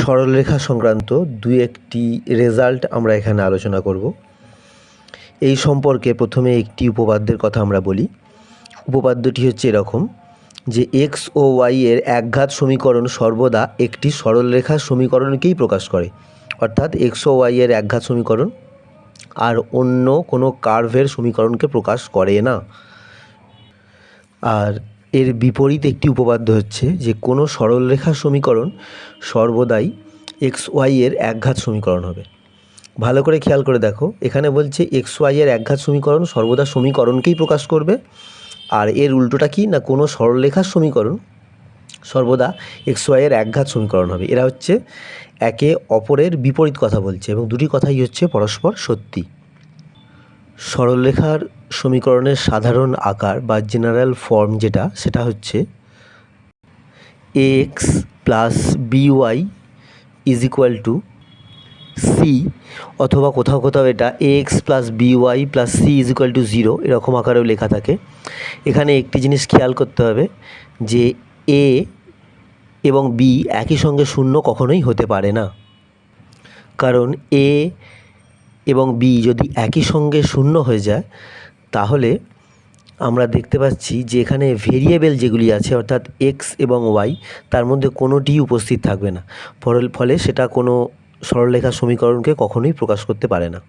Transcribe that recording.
সরলরেখা সংক্রান্ত দু একটি রেজাল্ট আমরা এখানে আলোচনা করব। এই সম্পর্কে প্রথমে একটি উপপাদ্যের কথা আমরা বলি। উপপাদ্যটি হচ্ছে এরকম যে এক্স ও ওয়াই এর একঘাত সমীকরণ সর্বদা একটি সরলরেখার সমীকরণকেই প্রকাশ করে। অর্থাৎ এক্স ও ওয়াই এর একঘাত সমীকরণ আর অন্য কোনো কার্ভের সমীকরণকে প্রকাশ করে না। আর এর বিপরীত একটি উপপাদ্য হচ্ছে যে কোনো সরলরেখার সমীকরণ সর্বদাই এক্স ওয়াই এর একঘাত সমীকরণ হবে। ভালো করে খেয়াল করে দেখো, এখানে বলছে এক্স ওয়াই এর একঘাত সমীকরণ সর্বদা সমীকরণকেই প্রকাশ করবে। আর এর উল্টোটা কি? না, কোনো সরলরেখার সমীকরণ সর্বদা এক্স ওয়াই এর একঘাত সমীকরণ হবে। এরা হচ্ছে একে অপরের বিপরীত কথা বলছে এবং দুটি কথাই হচ্ছে পরস্পর সত্যি। সরলরেখার সমীকরণের সাধারণ আকার বা জেনারেল ফর্ম যেটা, সেটা হচ্ছে x plus b y is equal to c অথবা কোথাও কোথাও এটা x plus b y plus c is equal to zero এরকম আকারেও লেখা থাকে। এখানে একটি জিনিস খেয়াল করতে হবে যে এ এবং বি একই সঙ্গে শূন্য কখনোই হতে পারে না। কারণ এ এবং বি যদি একই সঙ্গে শূন্য হয়ে যায়, তাহলে আমরা দেখতে পাচ্ছি যে এখানে ভেরিয়েবল যেগুলি আছে, অর্থাৎ এক্স এবং ওয়াই তার মধ্যে কোনোটি উপস্থিত থাকবে না। ফলে সেটা কোনো সরলরেখা সমীকরণকে কখনোই প্রকাশ করতে পারে না।